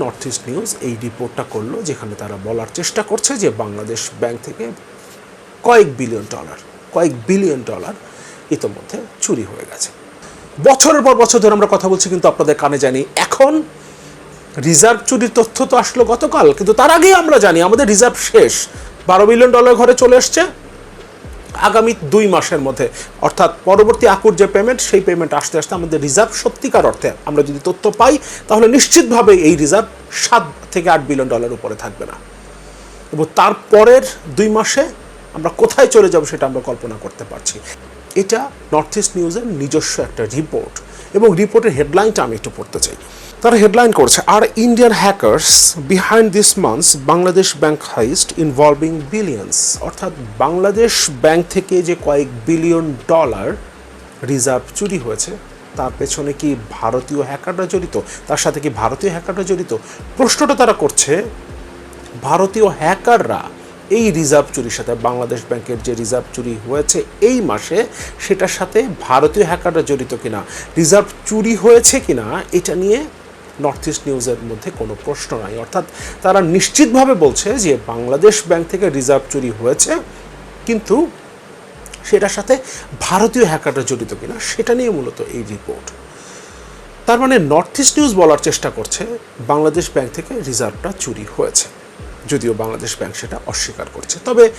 North east news এই রিপোর্টটা করল, যেখানে তারা বলার চেষ্টা করছে যে বাংলাদেশ ব্যাংক থেকে কয়েক বিলিয়ন ডলার, কয়েক বিলিয়ন ডলার ইতোমধ্যে চুরি হয়ে গেছে। বছরের পর বছর ধরে আমরা কথা বলছি, কিন্তু আপনাদের কানে জানি, এখন রিজার্ভ চুরির তথ্য তো আসলো গতকাল, কিন্তু তার আগেই আমরা জানি আমাদের রিজার্ভ শেষ। বারো বিলিয়ন ডলার ঘরে চলে এসছে আগামী দুই মাসের মধ্যে। অর্থাৎ পরবর্তী আকুর যে পেমেন্ট সেই পেমেন্ট আসতে আসতে আমাদের রিজার্ভ সত্যিকার অর্থে আমরা যদি তথ্য পাই, তাহলে নিশ্চিতভাবে এই রিজার্ভ সাত থেকে আট বিলিয়ন ডলার উপরে থাকবে না। এবং তারপরের দুই মাসে আমরা কোথায় চলে যাব সেটা আমরা কল্পনা করতে পারছি। এটা নর্থ ইস্ট নিউজের নিজস্ব একটা রিপোর্ট এবং রিপোর্টের হেডলাইনটা আমি একটু পড়তে চাই। তারা হেডলাইন করছে আর Indian hackers behind this months Bangladesh bank heist involving billions অর্থাৎ বাংলাদেশ ব্যাংক থেকে যে কয়েক বিলিয়ন ডলার রিজার্ভ চুরি হয়েছে, তার পেছনে কি ভারতীয় হ্যাকাররা জড়িত? তার সাথে কি ভারতীয় হ্যাকাররা জড়িত? প্রশ্নটা তারা করছে, ভারতীয় হ্যাকাররা এই রিজার্ভ চুরির সাথে বাংলাদেশ ব্যাংকের যে রিজার্ভ চুরি হয়েছে এই মাসে সেটার সাথে ভারতীয় হ্যাকাররা জড়িত কিনা, রিজার্ভ চুরি হয়েছে কিনা, এটা নিয়ে নর্থ ইস্ট নিউজের মধ্যে কোনো প্রশ্ন নাই। অর্থাৎ তারা নিশ্চিতভাবে বলছে যে বাংলাদেশ ব্যাংক থেকে রিজার্ভ চুরি হয়েছে, কিন্তু সেটার সাথে ভারতীয় হ্যাকাররা জড়িত কিনা, সেটা নিয়ে মূলত এই রিপোর্ট তার মানে নর্থ ইস্ট নিউজ বলার চেষ্টা করছে, বাংলাদেশ ব্যাংক থেকে রিজার্ভটা চুরি হয়েছে। যদিও বাংলাদেশ ব্যাংক সেটা অস্বীকার করছে। তবে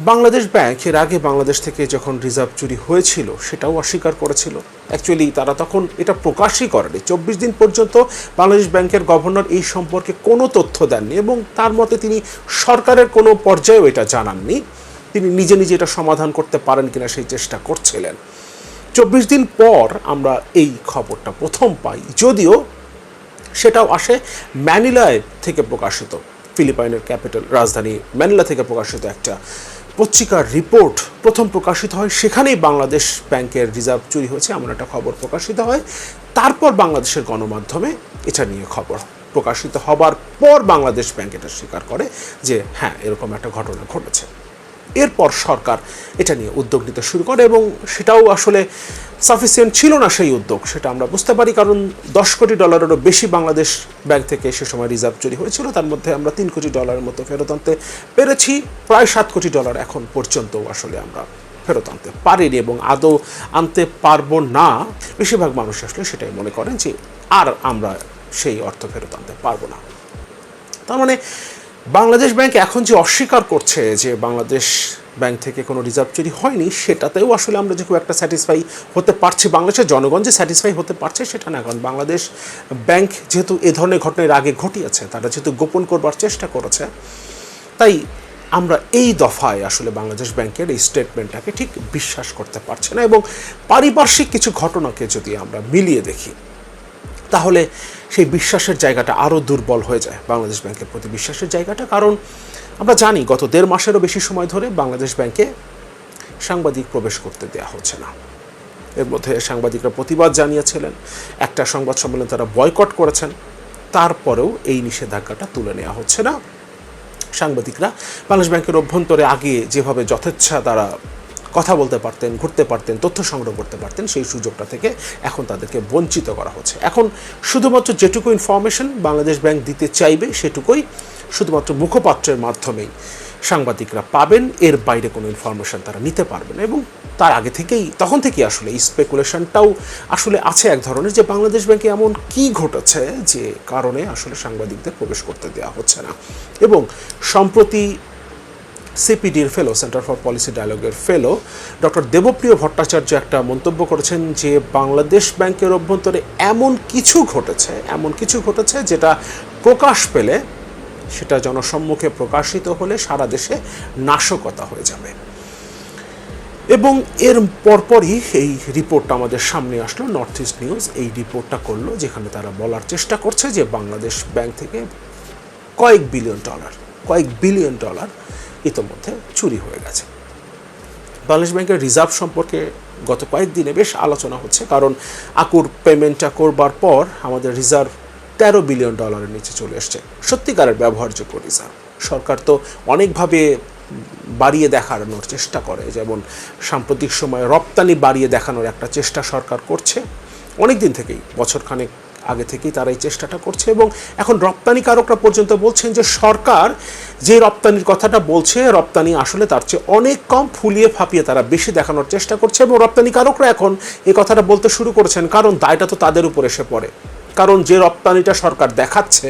বাংলাদেশ ব্যাংক এর আগে বাংলাদেশ থেকে যখন রিজার্ভ চুরি হয়েছিল, সেটাও অস্বীকার করেছিল। অ্যাকচুয়ালি তারা তখন এটা প্রকাশই করেনি। চব্বিশ দিন পর্যন্ত বাংলাদেশ ব্যাংকের গভর্নর এই সম্পর্কে কোনো তথ্য দেননি এবং তার মতে তিনি সরকারের কোনো পর্যায়েও এটা জানাননি। তিনি নিজে নিজে এটা সমাধান করতে পারেন কিনা সেই চেষ্টা করছিলেন। চব্বিশ দিন পর আমরা এই খবরটা প্রথম পাই। যদিও সেটাও আসে ম্যানিলায় থেকে প্রকাশিত। ফিলিপাইনের ক্যাপিটাল রাজধানী ম্যানিলা থেকে প্রকাশিত একটা পত্রিকার রিপোর্ট প্রথম প্রকাশিত হয়, সেখানেই বাংলাদেশ ব্যাংকের রিজার্ভ চুরি হয়েছে, এমন একটা খবর প্রকাশিত হয়। তারপর বাংলাদেশের গণমাধ্যমে এটা নিয়ে খবর প্রকাশিত হবার পর বাংলাদেশ ব্যাংক এটা স্বীকার করে যে হ্যাঁ এরকম একটা ঘটনা ঘটেছে। এরপর সরকার এটা নিয়ে উদ্যোগ নিতে শুরু করে এবং সেটাও আসলে সাফিসিয়েন্ট ছিল না সেই উদ্যোগ, সেটা আমরা বুঝতে পারি। কারণ দশ কোটি ডলারেরও বেশি বাংলাদেশ ব্যাংক থেকে সে সময় রিজার্ভ চুরি হয়েছিল। তার মধ্যে আমরা তিন কোটি ডলারের মতো ফেরত আনতে পেরেছি। প্রায় সাত কোটি ডলার এখন পর্যন্ত আসলে আমরা ফেরত আনতে পারিনি এবং আদৌ আনতে পারব না। বেশিরভাগ মানুষ আসলে সেটাই মনে করেন যে আর আমরা সেই অর্থ ফেরত আনতে পারব না। তার মানে বাংলাদেশ ব্যাংক এখন যে অস্বীকার করছে যে বাংলাদেশ ব্যাংক থেকে কোনো রিজার্ভ চুরি হয়নি, সেটাতেও আসলে আমরা যে খুব একটা স্যাটিসফাই হতে পারছি। বাংলাদেশের জনগণ যে স্যাটিসফাই হতে পারছে সেটা না, কারণ বাংলাদেশ ব্যাংক যেহেতু এ ধরনের ঘটনার আগে ঘটিয়েছে, তারা যেহেতু গোপন করবার চেষ্টা করেছে, তাই আমরা এই দফায় আসলে বাংলাদেশ ব্যাংকের এই স্টেটমেন্টটাকে ঠিক বিশ্বাস করতে পারছি না এবং পারিপার্শ্বিক কিছু ঘটনাকে যদি আমরা মিলিয়ে দেখি, তাহলে সেই বিশ্বাসের জায়গাটা আরও দুর্বল হয়ে যায় বাংলাদেশ ব্যাংকের প্রতি বিশ্বাসের জায়গাটা। কারণ আমরা জানি গত দেড় মাসেরও বেশি সময় ধরে বাংলাদেশ ব্যাংকে সাংবাদিক প্রবেশ করতে দেওয়া হচ্ছে না। এর মধ্যে সাংবাদিকরা প্রতিবাদ জানিয়েছিলেন, একটা সংবাদ সম্মেলন তারা বয়কট করেছেন, তারপরেও এই নিষেধাজ্ঞাটা তুলে নেওয়া হচ্ছে না। সাংবাদিকরা বাংলাদেশ ব্যাংকের অভ্যন্তরে আগে যেভাবে যথেচ্ছা তারা কথা বলতে পারতেন, ঘুরতে পারতেন, তথ্য সংগ্রহ করতে পারতেন, সেই সুযোগটা থেকে এখন তাদেরকে বঞ্চিত করা হচ্ছে। এখন শুধুমাত্র যেটুকু ইনফরমেশন বাংলাদেশ ব্যাংক দিতে চাইবে, সেটুকুই শুধুমাত্র মুখপাত্রের মাধ্যমেই সাংবাদিকরা পাবেন। এর বাইরে কোনো ইনফরমেশন তারা নিতে পারবেন এবং তার আগে থেকেই, তখন থেকেই আসলে এই স্পেকুলেশনটাও আসলে আছে এক ধরনের যে বাংলাদেশ ব্যাংকে এমন কি ঘটেছে যে কারণে আসলে সাংবাদিকদের প্রবেশ করতে দেওয়া হচ্ছে না। এবং সম্প্রতি সিপিডির ফেলো সেন্টার ফর পলিসি ডায়ালগের ফেলো ডক্টর দেবপ্রিয় ভট্টাচার্য একটা মন্তব্য করেছেন যে বাংলাদেশ ব্যাংকের অভ্যন্তরে এমন কিছু ঘটেছে, এমন কিছু ঘটেছে যেটা প্রকাশ পেলে সেটা জনসম্মুখে প্রকাশিত হলে সারা দেশে নাশকতা হয়ে যাবে। এবং এর পরপরই এই রিপোর্টটা আমাদের সামনে আসলো নর্থ ইস্ট নিউজ এই রিপোর্টটা করল, যেখানে তারা বলার চেষ্টা করছে যে বাংলাদেশ ব্যাংক থেকে কয়েক বিলিয়ন ডলার কয়েক বিলিয়ন ডলার ইতোমধ্যে চুরি হয়ে গেছে। বাংলাদেশ ব্যাংকের রিজার্ভ সম্পর্কে গত কয়েকদিনে বেশ আলোচনা হচ্ছে, কারণ আকুর পেমেন্টটা করবার পর আমাদের রিজার্ভ তেরো বিলিয়ন ডলারের নিচে চলে এসছে। সত্যিকারের ব্যবহারযোগ্য রিজার্ভ। সরকার তো অনেকভাবে বাড়িয়ে দেখানোর চেষ্টা করে, যেমন সাম্প্রতিক সময়ে রপ্তানি বাড়িয়ে দেখানোর একটা চেষ্টা সরকার করছে। অনেক দিন থেকেই, বছরখানেক আগে থেকেই তারা এই চেষ্টাটা করছে এবং এখন রপ্তানিকারকরা পর্যন্ত বলছেন যে সরকার যে রপ্তানির কথাটা বলছে, রপ্তানি আসলে তার চেয়ে অনেক কম ফুলিয়ে ফাঁপিয়ে তারা বেশি দেখানোর চেষ্টা করছে এবং রপ্তানিকারকরা এখন এই কথাটা বলতে শুরু করেছেন, কারণ দায়টা তো তাদের উপর এসে পড়ে। কারণ যে রপ্তানিটা সরকার দেখাচ্ছে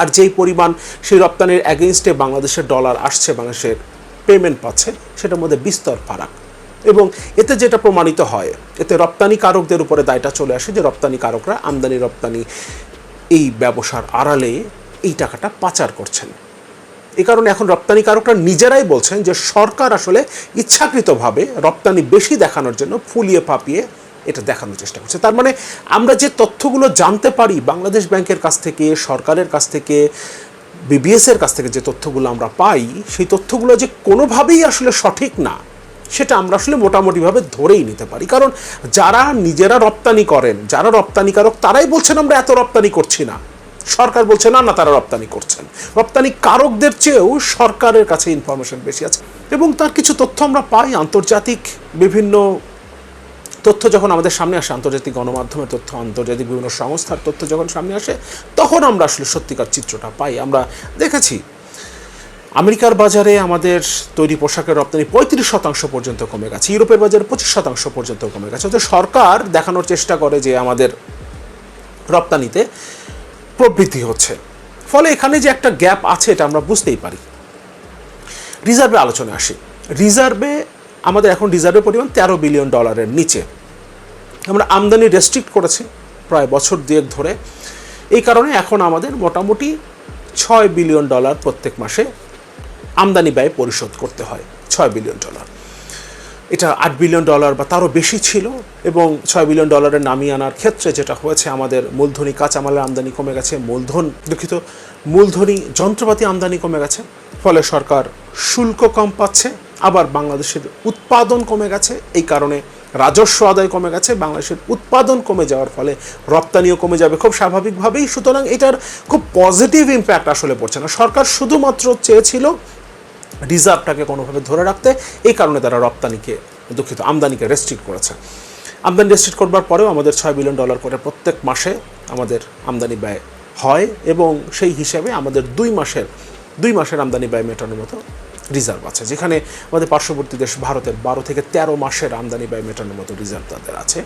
আর যেই পরিমাণ সেই রপ্তানির অ্যাগেনস্টে বাংলাদেশের ডলার আসছে, বাংলাদেশের পেমেন্ট পাচ্ছে, সেটার মধ্যে বিস্তর ফারাক। এবং এতে যেটা প্রমাণিত হয়, এতে রপ্তানিকারকদের উপরে দায়টা চলে আসে যে রপ্তানিকারকরা আমদানি রপ্তানি এই ব্যবসার আড়ালে এই টাকাটা পাচার করছেন। এই কারণে এখন রপ্তানিকারকরা নিজেরাই বলছেন যে সরকার আসলে ইচ্ছাকৃতভাবে রপ্তানি বেশি দেখানোর জন্য ফুলিয়ে ফাঁপিয়ে এটা দেখানোর চেষ্টা করছে। তার মানে আমরা যে তথ্যগুলো জানতে পারি, বাংলাদেশ ব্যাংকের কাছ থেকে, সরকারের কাছ থেকে বিবিএস এর কাছ থেকে যে তথ্যগুলো আমরা পাই, সেই তথ্যগুলো যে কোনোভাবেই আসলে সঠিক না সেটা আমরা আসলে মোটামুটিভাবে ধরেই নিতে পারি। কারণ যারা নিজেরা রপ্তানি করেন, যারা রপ্তানিকারক, তারাই বলছেন আমরা এত রপ্তানি করছি না। সরকার বলছে, না না, তারা রপ্তানি করছেন। রপ্তানি কারকদের চেয়েও সরকারের কাছে ইনফরমেশন বেশি আছে। এবং তার কিছু তথ্য আমরা পাই, আন্তর্জাতিক বিভিন্ন তথ্য যখন আমাদের সামনে আসে, আন্তর্জাতিক গণমাধ্যমের তথ্য, আন্তর্জাতিক বিভিন্ন সংস্থার তথ্য যখন সামনে আসে, তখন আমরা আসলে সত্যিকার চিত্রটা পাই। আমরা দেখেছি আমেরিকার বাজারে আমাদের তৈরি পোশাকের রপ্তানি পঁয়ত্রিশ শতাংশ পর্যন্ত কমে গেছে। ইউরোপের বাজারে পঁচিশ শতাংশ পর্যন্ত কমে গেছে। তো সরকার দেখানোর চেষ্টা করে যে আমাদের রপ্তানিতে প্রবৃদ্ধি হচ্ছে। ফলে এখানে যে একটা গ্যাপ আছে এটা আমরা বুঝতেই পারি। রিজার্ভে আলোচনা আসি। রিজার্ভে আমাদের এখন রিজার্ভের পরিমাণ তেরো বিলিয়ন ডলারের নিচে। আমরা আমদানি রেস্ট্রিক্ট করেছি প্রায় বছর দুয়েক ধরে। এই কারণে এখন আমাদের মোটামুটি ছয় বিলিয়ন ডলার প্রত্যেক মাসে আমদানি ব্যয় পরিশোধ করতে হয়, ছয় বিলিয়ন ডলার। এটা আট বিলিয়ন ডলার বা তারও বেশি ছিল এবং ছয় বিলিয়ন ডলারের নামিয়ে আনার ক্ষেত্রে যেটা হয়েছে, আমাদের মূলধনী কাঁচামালের আমদানি কমে গেছে, মূলধন দুঃখিত, মূলধনী যন্ত্রপাতি আমদানি কমে গেছে, ফলে সরকার শুল্ক কম পাচ্ছে, আবার বাংলাদেশের উৎপাদন কমে গেছে, এই কারণে রাজস্ব আদায় কমে গেছে, বাংলাদেশের উৎপাদন কমে যাওয়ার ফলে রপ্তানিও কমে যাবে খুব স্বাভাবিকভাবেই, সুতরাং এটার খুব পজিটিভ ইম্প্যাক্ট আসলে পড়ছে না। সরকার শুধুমাত্র চেয়েছিল রিজার্ভটাকে কোনোভাবে ধরে রাখতে এই কারণে তারা রপ্তানিকে, দুঃখিত, আমদানিকে রেস্ট্রিক্ট করেছে। আমদানি রেস্ট্রিক্ট করবার পরেও আমাদের ছয় বিলিয়ন ডলার করে প্রত্যেক মাসে আমাদের আমদানি ব্যয় হয় এবং সেই হিসাবে আমাদের দুই মাসের দুই মাসের আমদানি ব্যয় মেটানোর মতো রিজার্ভ আছে, যেখানে আমাদের পার্শ্ববর্তী দেশ ভারতের বারো থেকে তেরো মাসের আমদানি ব্যয় মেটানোর মতো রিজার্ভ তাদের আছে।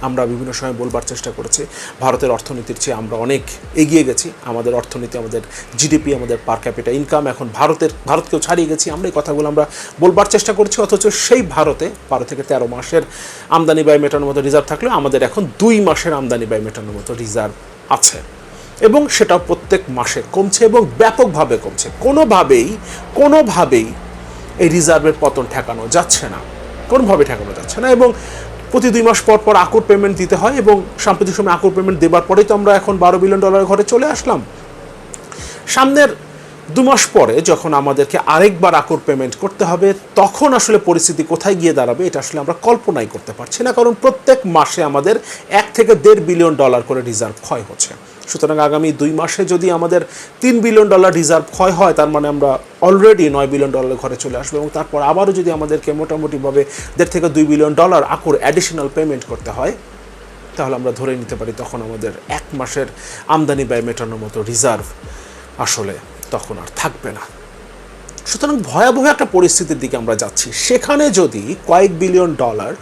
আমরা বিভিন্ন সময় বলবার চেষ্টা করেছি। ভারতের অর্থনীতির চেয়ে আমরা অনেক এগিয়ে গেছি। আমাদের অর্থনীতি, আমাদের জিডিপি আমাদের পার ক্যাপিটা ইনকাম এখন ভারতের, ভারতকেও ছাড়িয়ে গেছি। আমরা এই কথাগুলো আমরা বলবার চেষ্টা করছি, অথচ সেই ভারতে বারো থেকে তেরো মাসের আমদানি ব্যয় মেটানোর মতো রিজার্ভ থাকলেও আমাদের এখন দুই মাসের আমদানি ব্যয় মেটানোর মতো রিজার্ভ আছে। এবং সেটা প্রত্যেক মাসে কমছে এবং ব্যাপকভাবে কমছে। কোনোভাবেই কোনোভাবেই এই রিজার্ভের পতন ঠেকানো যাচ্ছে না। কোনোভাবে ঠেকানো যাচ্ছে না এবং প্রতি দুই মাস পর পর আকুর পেমেন্ট দিতে হয় এবং সাম্প্রতিক সময় আকুর পেমেন্ট দেবার পরেই তো আমরা এখন বারো বিলিয়ন ডলারের ঘরে চলে আসলাম। সামনের দু মাস পরে যখন আমাদেরকে আরেকবার আকুর পেমেন্ট করতে হবে, তখন আসলে পরিস্থিতি কোথায় গিয়ে দাঁড়াবে এটা আসলে আমরা কল্পনাই করতে পারছি না, কারণ প্রত্যেক মাসে আমাদের এক থেকে দেড় বিলিয়ন ডলার করে রিজার্ভ ক্ষয় হচ্ছে। সুতরাং আগামী দুই মাসে যদি আমাদের তিন বিলিয়ন ডলার রিজার্ভ ক্ষয় হয়, তার মানে আমরা অলরেডি নয় বিলিয়ন ডলার ঘরে চলে আসব এবং তারপর আবারও যদি আমাদেরকে মোটামুটিভাবে দেড় থেকে দুই বিলিয়ন ডলার আকুর অ্যাডিশনাল পেমেন্ট করতে হয়, তাহলে আমরা ধরে নিতে পারি তখন আমাদের এক মাসের আমদানি ব্যয় মেটানোর মতো রিজার্ভ আসলে তখন আর থাকবে না। সুতরাং ভয়াবহ একটা পরিস্থিতির দিকে আমরা যাচ্ছি। সেখানে যদি কয়েক বিলিয়ন ডলার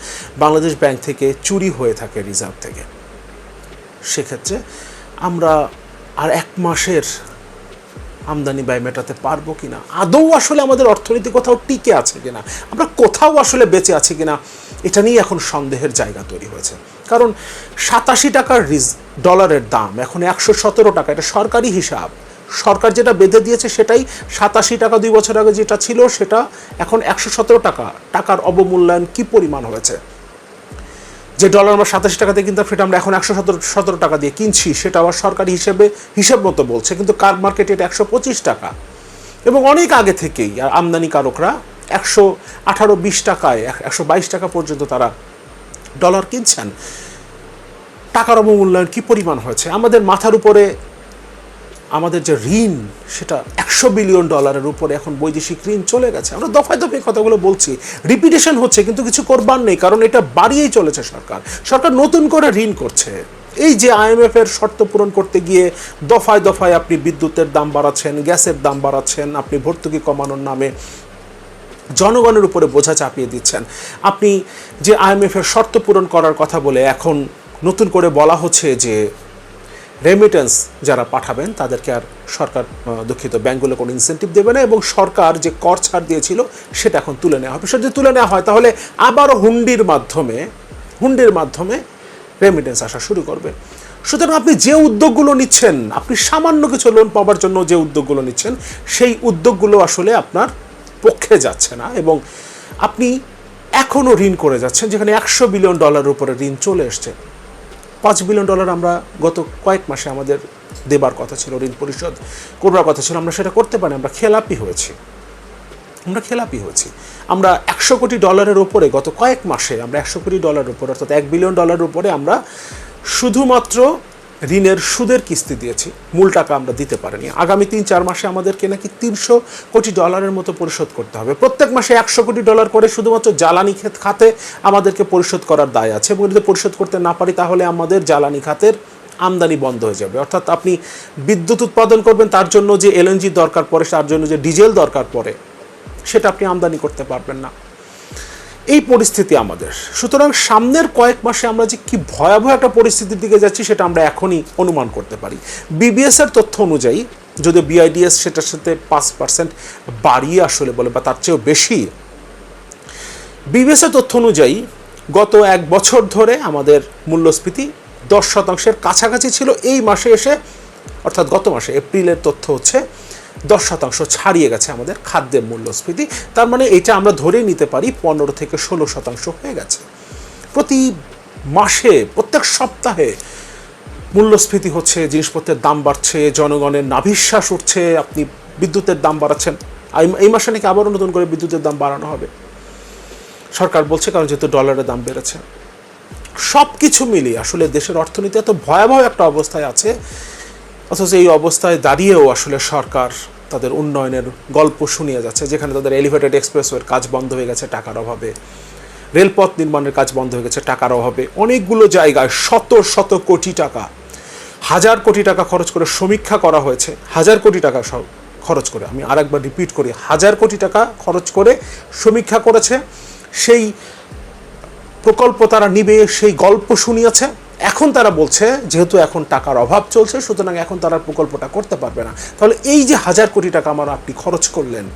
বাংলাদেশ ব্যাংক থেকে চুরি হয়ে থাকে রিজার্ভ থেকে, সেক্ষেত্রে আমরা আর এক মাসের আমদানি ব্যয় মেটাতে পারব কিনা? আদৌ আসলে আমাদের অর্থনীতি কোথাও টিকে আছে কিনা? আমরা কোথাও আসলে বেঁচে আছি কিনা? এটা নিয়ে এখন সন্দেহের জায়গা তৈরি হয়েছে। কারণ সাতাশি টাকার রিজ ডলারের দাম, এখন একশো সতেরো টাকা, এটা সরকারি হিসাব। সরকার যেটা বেঁধে দিয়েছে সেটাই সাতাশি টাকা দুই বছর আগে যেটা ছিল, সেটা এখন একশো সতেরো টাকা। টাকার অবমূল্যায়ন কি পরিমাণ হয়েছে? যে ডলার আমরা সাতাশি টাকা দিয়ে কিনতাম, সেটা আমরা এখন একশো সতেরো সতেরো টাকা দিয়ে কিনছি। সেটা আবার সরকারি হিসেবে হিসেব মতো বলছে, কিন্তু কার মার্কেটে এটা একশো পঁচিশ টাকা। এবং অনেক আগে থেকেই আমদানিকারকরা একশো আঠারো, বিশ টাকায় একশো বাইশ টাকা পর্যন্ত তারা ডলার কিনছেন। টাকার অবমূল্যায়ন কী পরিমাণ হয়েছে? আমাদের মাথার উপরে আমাদের যে ঋণ, সেটা একশো বিলিয়ন ডলারের উপরে এখন বৈদেশিক ঋণ চলে গেছে। আমরা দফায় দফায় কথাগুলো বলছি। রিপিটেশন হচ্ছে, কিন্তু কিছু করবার নেই, কারণ এটা বাড়িয়েই চলেছে সরকার। সরকার নতুন করে ঋণ করছে। এই যে আইএমএফ এর শর্ত পূরণ করতে গিয়ে দফায় দফায় আপনি বিদ্যুতের দাম বাড়াচ্ছেন, গ্যাসের দাম বাড়াচ্ছেন, আপনি ভর্তুকি কমানোর নামে জনগণের উপরে বোঝা চাপিয়ে দিচ্ছেন। আপনি যে আইএমএফ এর শর্ত পূরণ করার কথা বলে এখন নতুন করে বলা হচ্ছে যে রেমিটেন্স যারা পাঠাবেন, তাদেরকে আর সরকার দুঃখিত ব্যাঙ্কগুলো কোনো ইনসেন্টিভ দেবে না এবং সরকার যে কর ছাড় দিয়েছিল সেটা এখন তুলে নেওয়া হবে। সেটা যদি তুলে নেওয়া হয়, তাহলে আবারও হুন্ডির মাধ্যমে হুন্ডির মাধ্যমে রেমিটেন্স আসা শুরু করবে। সুতরাং আপনি যে উদ্যোগগুলো নিচ্ছেন, আপনি সামান্য কিছু লোন পাওয়ার জন্য যে উদ্যোগগুলো নিচ্ছেন, সেই উদ্যোগগুলো আসলে আপনার পক্ষে যাচ্ছে না এবং আপনি এখনও ঋণ করে যাচ্ছেন, যেখানে একশো বিলিয়ন ডলারের উপরে ঋণ চলে এসছে। পাঁচ বিলিয়ন ডলার আমরা গত কয়েক মাসে আমাদের দেবার কথা ছিল, ঋণ পরিশোধ করবার কথা ছিল, আমরা সেটা করতে পারি আমরা খেলাপি হয়েছি। আমরা খেলাপি হয়েছি। আমরা একশো কোটি ডলারের ওপরে গত কয়েক মাসে, আমরা একশো কোটি ডলারের উপরে, অর্থাৎ এক বিলিয়ন ডলারের উপরে আমরা শুধুমাত্র ঋণের সুদের কিস্তি দিয়েছি। মূল টাকা আমরা দিতে পারিনি। আগামী তিন চার মাসে আমাদেরকে নাকি তিনশো কোটি ডলারের মতো পরিশোধ করতে হবে। প্রত্যেক মাসে একশো কোটি ডলার করে শুধুমাত্র জ্বালানি খাতে আমাদেরকে পরিশোধ করার দায় আছে। এবং যদি পরিশোধ করতে না পারি, তাহলে আমাদের জ্বালানি খাতের আমদানি বন্ধ হয়ে যাবে। অর্থাৎ আপনি বিদ্যুৎ উৎপাদন করবেন, তার জন্য যে এলএনজি দরকার পড়ে, তার জন্য যে ডিজেল দরকার পড়ে, সেটা আপনি আমদানি করতে পারবেন না। এই পরিস্থিতি আমাদের। সুতরাং সামনের কয়েক মাসে আমরা যে কি ভয়াবহ একটা পরিস্থিতির দিকে যাচ্ছি সেটা আমরা এখনই অনুমান করতে পারি। বিবিএস এর তথ্য অনুযায়ী যদি বিআইডিএস সেটার সাথে পাঁচ পার্সেন্ট বাড়িয়ে আসলে বলে বা তার চেয়েও বেশি বিবিএস এর তথ্য অনুযায়ী গত এক বছর ধরে আমাদের মূল্যস্ফীতি দশ শতাংশের কাছাকাছি ছিল। এই মাসে এসে, অর্থাৎ গত মাসে, এপ্রিলের তথ্য হচ্ছে দশ শতাংশ ছাড়িয়ে গেছে আমাদের খাদ্যের মূল্যস্ফীতি। তার মানে এটা আমরা ধরেই নিতে পারি পনেরো থেকে ষোলো শতাংশ হয়ে গেছে। প্রতি মাসে, প্রত্যেক সপ্তাহে মূল্যস্ফীতি হচ্ছে, জিনিসপত্রের দাম বাড়ছে, জনগণের নাভিশ্বাস উঠছে, আপনি বিদ্যুতের দাম বাড়াচ্ছেন। এই মাসে নাকি আবারও নতুন করে বিদ্যুতের দাম বাড়ানো হবে। সরকার বলছে কারণ যেহেতু ডলারের দাম বেড়েছে। সব কিছু মিলিয়ে আসলে দেশের অর্থনীতি এত ভয়াবহ একটা অবস্থায় আছে অথচ এই অবস্থায় দাঁড়িয়েও আসলে সরকার তাদের উন্নয়নের গল্প শুনিয়ে যাচ্ছে, যেখানে তাদের এলিভেটেড এক্সপ্রেসওয়ের কাজ বন্ধ হয়ে গেছে টাকার অভাবে। রেলপথ নির্মাণের কাজ বন্ধ হয়ে গেছে টাকার অভাবে। অনেকগুলো জায়গায় শত শত কোটি টাকা, হাজার কোটি টাকা খরচ করে সমীক্ষা করা হয়েছে, হাজার কোটি টাকা খরচ করে। আমি আরেকবার রিপিট করি, হাজার কোটি টাকা খরচ করে সমীক্ষা করেছে, সেই প্রকল্প তারা নিবে, সেই গল্প শুনিয়েছে এখন তারা বলছে, যেহেতু এখন টাকার অভাব চলছে, সুতরাং এখন তারা প্রকল্পটা করতে পারবে না। তাহলে এই যে হাজার কোটি টাকা আমার আপনি খরচ করলেন,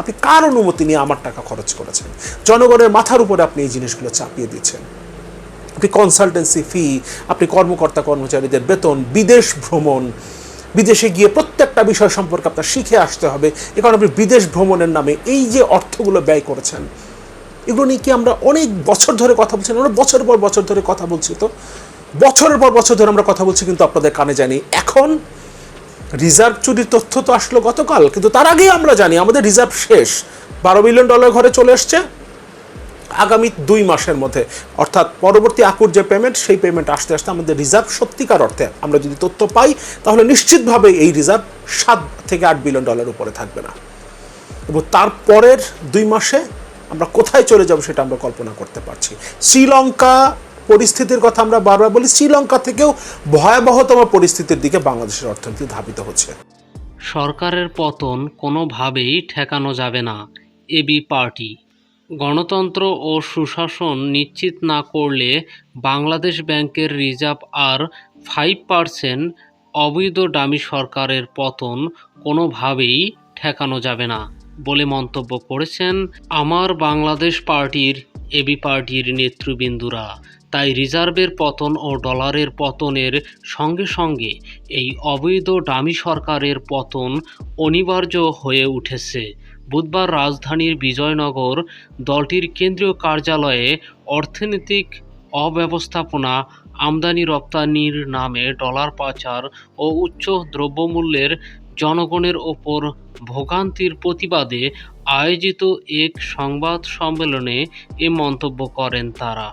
আপনি কার অনুমতি নিয়ে আমার টাকা খরচ করেছেন? জনগণের মাথার উপরে আপনি এই জিনিসগুলো চাপিয়ে দিচ্ছেন। আপনি কনসালটেন্সি ফি আপনি কর্মকর্তা কর্মচারীদের বেতন, বিদেশ ভ্রমণ, বিদেশে গিয়ে প্রত্যেকটা বিষয় সম্পর্কে আপনার শিখে আসতে হবে। এ কারণে আপনি বিদেশ ভ্রমণের নামে এই যে অর্থগুলো ব্যয় করেছেন, এগুলো নিয়ে কি আমরা অনেক বছর ধরে কথা বলছি? আমরা বছর পর বছর ধরে কথা বলছি তো। বছরের পর বছর ধরে আমরা কথা বলছি, কিন্তু আপনাদের কানে জানি এখন রিজার্ভ চুরির তথ্য তো আসলো গতকাল, কিন্তু তার আগেই আমরা জানি আমাদের রিজার্ভ শেষ। বারো বিলিয়ন ডলার ঘরে চলে এসছে আগামী দুই মাসের মধ্যে। অর্থাৎ পরবর্তী আকুর যে পেমেন্ট সেই পেমেন্ট আসতে আসতে আমাদের রিজার্ভ সত্যিকার অর্থে আমরা যদি তথ্য পাই, তাহলে নিশ্চিতভাবে এই রিজার্ভ সাত থেকে আট বিলিয়ন ডলার উপরে থাকবে না। এবং তারপরের দুই মাসে আমরা কোথায় চলে যাব সেটা আমরা কল্পনা করতে পারছি। শ্রীলঙ্কা পরিস্থিতির কথা আমরা বারবার বলি, শ্রীলঙ্কা থেকেও ভয়াবহতম পরিস্থিতির দিকে বাংলাদেশের অর্থনীতি ধাবিত হচ্ছে। সরকারের পতন কোনোভাবেই ঠেকানো যাবে না, এবি পার্টি। গণতন্ত্র ও সুশাসন নিশ্চিত না করলে বাংলাদেশ ব্যাংকের রিজার্ভ আর ফাইভ পার্সেন্ট অবৈধ ডামি সরকারের পতন কোনোভাবেই ঠেকানো যাবে না বলে মন্তব্য করেছেন আমার বাংলাদেশ পার্টির এবি পার্টির নেতৃবৃন্দুরা। তাই রিজার্ভের পতন ও ডলারের পতনের সঙ্গে সঙ্গে এই অবৈধ ডামি সরকারের পতন অনিবার্য হয়ে উঠেছে। বুধবার রাজধানীর বিজয়নগর দলটির কেন্দ্রীয় কার্যালয়ে অর্থনৈতিক অব্যবস্থাপনা আমদানি রপ্তানির নামে ডলার পাচার ও উচ্চ দ্রব্যমূল্যের জনগণের ওপর ভোগান্তির প্রতিবাদে আয়োজিত এক সংবাদ সম্মেলনে এ মন্তব্য করেন তারা।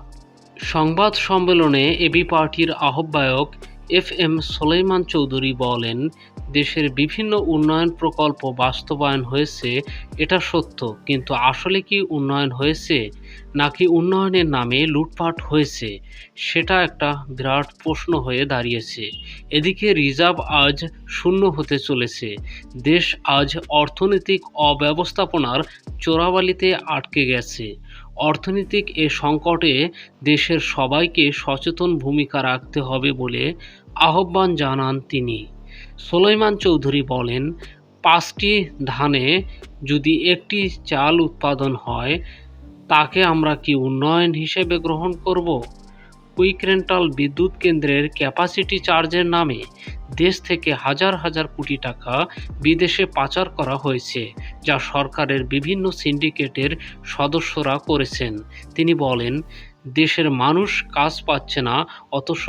সংবাদ সম্মেলনে এবি পার্টির আহ্বায়ক এফ এম সোলাইমান চৌধুরী বলেন, দেশের বিভিন্ন উন্নয়ন প্রকল্প বাস্তবায়ন হয়েছে, এটা সত্য, কিন্তু আসলে কি উন্নয়ন হয়েছে? নাকি উন্নয়নের নামে লুটপাট হয়েছে? সেটা একটা বিরাট প্রশ্ন হয়ে দাঁড়িয়েছে। এদিকে রিজার্ভ আজ শূন্য হতে চলেছে। দেশ আজ অর্থনৈতিক অব্যবস্থাপনার চোরাবালিতে আটকে গেছে। অর্থনৈতিক এ সংকটে দেশের সবাইকে সচেতন ভূমিকা রাখতে হবে বলে আহ্বান জানান তিনি। সোলাইমান চৌধুরী বলেন, পাঁচটি ধানে যদি একটি চাল উৎপাদন হয়, তাকে আমরা কি উন্নয়ন হিসেবে গ্রহণ করব? কুইক রেন্টাল বিদ্যুৎ কেন্দ্রের ক্যাপাসিটি চার্জের নামে দেশ থেকে হাজার হাজার কোটি টাকা বিদেশে পাচার করা হয়েছে, যা সরকারের বিভিন্ন সিন্ডিকেটের সদস্যরা করেছেন। তিনি বলেন, দেশের মানুষ কাজ পাচ্ছে না, অথচ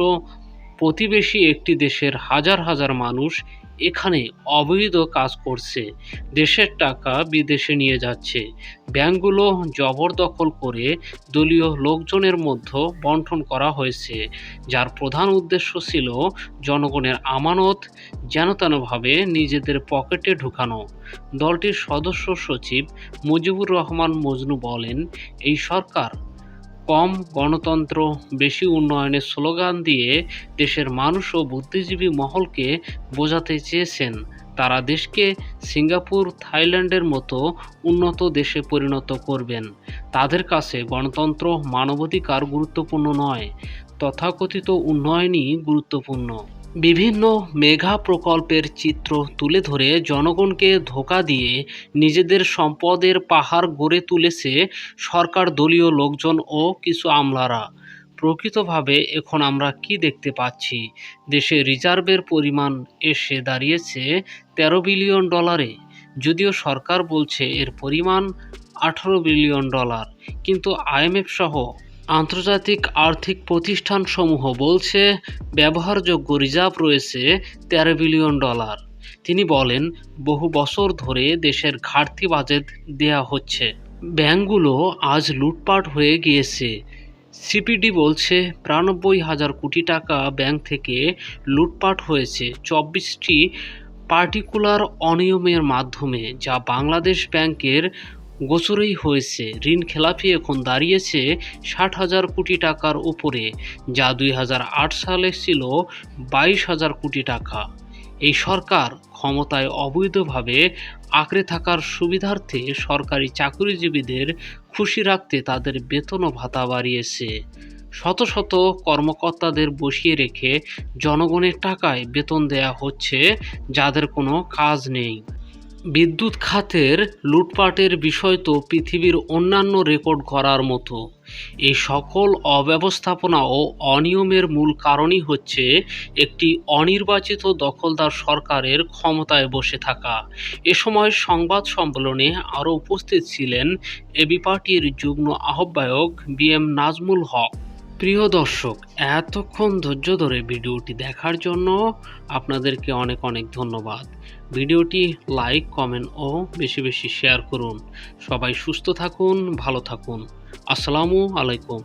প্রতিবেশী একটি দেশের হাজার হাজার মানুষ এখানে অবৈধ কাজ করছে। দেশের টাকা বিদেশে নিয়ে যাচ্ছে। ব্যাংকগুলো জবরদখল করে দলীয় লোকজনের মধ্যে বন্টন করা হয়েছে। যার প্রধান উদ্দেশ্য ছিল জনগণের আমানত, যেন তেনভাবে নিজেদের পকেটে ঢুকানো। দলটির সদস্য সচিব মুজিবুর রহমান মজনু বলেন, এই সরকার কম গণতন্ত্র, বেশি উন্নয়নের স্লোগান দিয়ে দেশের মানুষ ও বুদ্ধিজীবী মহলকে বোঝাতে চেয়েছেন। তারা দেশকে সিঙ্গাপুর, থাইল্যান্ডের মতো উন্নত দেশে পরিণত করবেন। তাদের কাছে গণতন্ত্র মানবাধিকার গুরুত্বপূর্ণ নয়, তথাকথিত উন্নয়নই গুরুত্বপূর্ণ। বিভিন্ন মেঘা প্রকল্পের চিত্র তুলে ধরে জনগণকে ধোকা দিয়ে নিজেদের সম্পদের পাহাড় গড়ে তুলেছে সরকার, দলীয় লোকজন ও কিছু আমলারা। প্রকৃতভাবে এখন আমরা কি দেখতে পাচ্ছি? দেশে রিজার্ভের পরিমাণ এসে দাঁড়িয়েছে তেরো বিলিয়ন ডলারে। যদিও সরকার বলছে এর পরিমাণ আঠারো বিলিয়ন ডলার, কিন্তু আইএমএফ সহ আন্তর্জাতিক আর্থিক প্রতিষ্ঠানসমূহ বলছে, ব্যবহারযোগ্য রিজার্ভ রয়েছে তেরো বিলিয়ন ডলার। তিনি বলেন, বহু বছর ধরে দেশের ঘাটতি বাজেট দেয়া হচ্ছে। ব্যাংকগুলো আজ লুটপাট হয়ে গিয়েছে। সিপিডি বলছে বিরানব্বই হাজার কোটি টাকা ব্যাংক থেকে লুটপাট হয়েছে চব্বিশটি পার্টিকুলার অনিয়মের মাধ্যমে, যা বাংলাদেশ ব্যাংকের গোচরেই হয়েছে। ঋণ খেলাপি এখন দাঁড়িয়েছে ষাট হাজার কোটি টাকার উপরে, যা দুই হাজার আট সালে ছিল বাইশ হাজার কোটি টাকা। এই সরকার ক্ষমতায় অবৈধভাবে আঁকড়ে থাকার সুবিধার্থে সরকারি চাকরিজীবীদের খুশি রাখতে তাদের বেতন ও ভাতা বাড়িয়েছে। শত শত কর্মকর্তাদের বসিয়ে রেখে জনগণের টাকায় বেতন দেয়া হচ্ছে, যাদের কোনো কাজ নেই। বিদ্যুৎ খাতের লুটপাটের বিষয় তো পৃথিবীর অন্যান্য রেকর্ড করার মতো। এই সকল অব্যবস্থাপনা ও অনিয়মের মূল কারণই হচ্ছে একটি অনির্বাচিত দখলদার সরকারের ক্ষমতায় বসে থাকা। এ সময় সংবাদ সম্মেলনে আরও উপস্থিত ছিলেন এবি পার্টির যুগ্ম আহ্বায়ক বি এম নাজমুল হক। প্রিয় দর্শক, এতক্ষণ ধৈর্য ধরে ভিডিওটি দেখার জন্য আপনাদেরকে অনেক অনেক ধন্যবাদ। ভিডিওটি লাইক, কমেন্ট ও বেশি বেশি শেয়ার করুন। সবাই সুস্থ থাকুন, ভালো থাকুন। আসসালামু আলাইকুম।